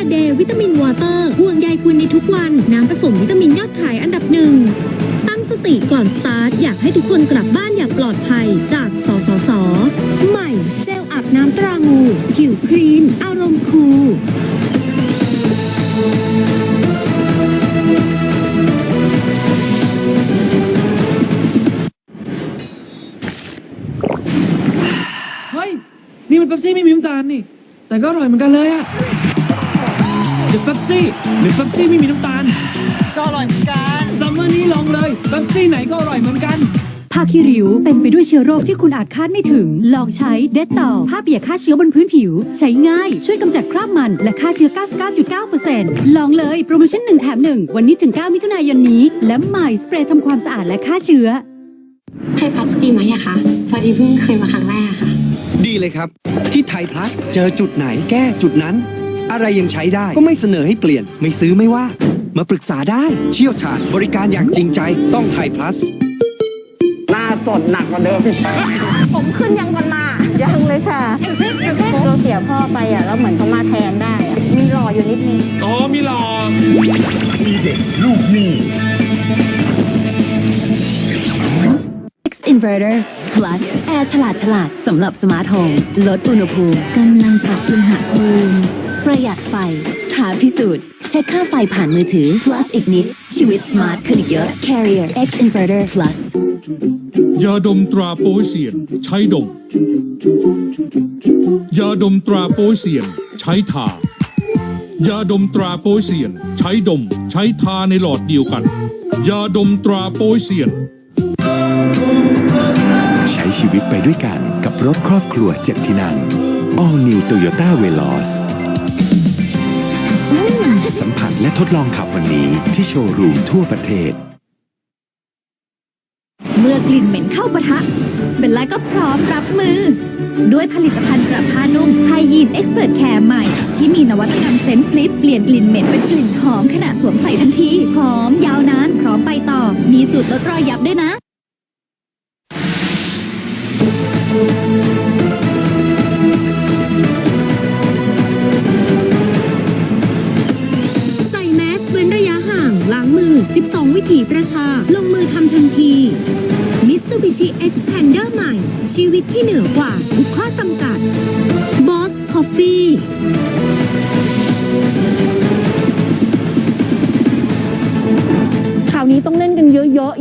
าเดวิตามินวอเตอร์ห่วงใยคุณในทุกวัน น้ำผสมวิตามินยอดขายอันดับหนึ่ง ตั้งสติก่อนสตาร์ท อยากให้ทุกคนกลับบ้านอย่างปลอดภัยจากสสส ใหม่เจลอาบน้ำตรางูผิวครีน อารมณ์คูลเฮ้ย นี่มันเป๊ปซี่ไม่มีน้ำตาลนี่ แต่ก็อร่อยเหมือนกันเลยอะ จะเป๊ปซี่ หรือเป๊ปซี่ไม่มีน้ำตาล ก็อร่อยเหมือนกันซัมเมอร์นี้ลองเลยเป๊ปซี่ไหนก็อร่อยเหมือนกันผ้าขี้ริ้วเต็มไปด้วยเชื้อโรคที่คุณอาจคาดไม่ถึง ลองใช้เดตต่อผ้าเปียกฆ่าเชื้อบนพื้นผิว ใช้ง่าย ช่วยกำจัดคราบมัน และฆ่าเชื้อ 99.9%ลองเลย โปรโมชั่น 1 แถม 1 วันนี้ถึง 9 มิถุนายนนี้ และใหม่สเปรย์ทำความสะอาดและฆ่าเชื้อไทยพัสดีไหมอะคะพอดีเพิ่งเคยมาครั้งแรกอะค่ะ ดีเลยครับ ที่ไทยพลัสเจอจุดไหนแก้จุดนั้น อะไรยังใช้ได้ก็ไม่เสนอให้เปลี่ยน ไม่ซื้อไม่ว่า มาปรึกษาได้ เชี่ยวชาญบริการอย่างจริงใจต้องไทยพลัส หน้าสดหนักกว่าเดิมอีกผมขึ้นยังกันมา ยังเลยค่ะเราเสียพ่อไปอะแล้วเหมือนเขามาแทนได้อะมีรออยู่นิดนึง อ๋อ มีหลอทีเด็กลูกหนี้ X Inverter Plus แอร์ฉลาดฉลาดสำหรับสมาร์ทโฮมลดอุณหภูมิกำลังปรับอุณหภูมิ ประหยัดไฟท้าพิสูจน์ เช็คค่าไฟผ่านมือถือ Plus อีกนิด ชีวิตสมาร์ทขึ้นอีกเยอะ Carrier X Inverter Plus ยาดมตราโปยเซียน ใช้ดม ยาดมตราโปยเซียน ใช้ทายาดมตราโปยเซียน ใช้ดม ใช้ทาในหลอดเดียวกัน ยาดมตราโปยเซียน ใช้ชีวิตไปด้วยกันกับรถครอบครัวเจ็ดที่นั่ง All New Toyota Veloz สัมผัสและทดลองขับวันนี้ที่โชว์รูมทั่วประเทศ เมื่อกลิ่นเหม็นเข้าปะทะเบลล่าก็พร้อมรับมือ ด้วยผลิตภัณฑ์ปรับผ้านุ่มไฮยีนเอ็กซ์เพรสแคร์ใหม่ ที่มีนวัตกรรมเซนส์ฟลิป เปลี่ยนกลิ่นเหม็นเป็นกลิ่นหอมขณะสวมใส่ทันทีหอมยาวนานพร้อมไปต่อ มีสูตรลดรอยยับด้วยนะ สอ12วิถีประชา ลงมือทำทันที Mitsubishi Xpander ใหม่ ชีวิตที่เหนือกว่าทุกข้อจำกัด Boss Coffee ข่าวนี้ต้องเล่นกันเยอะๆ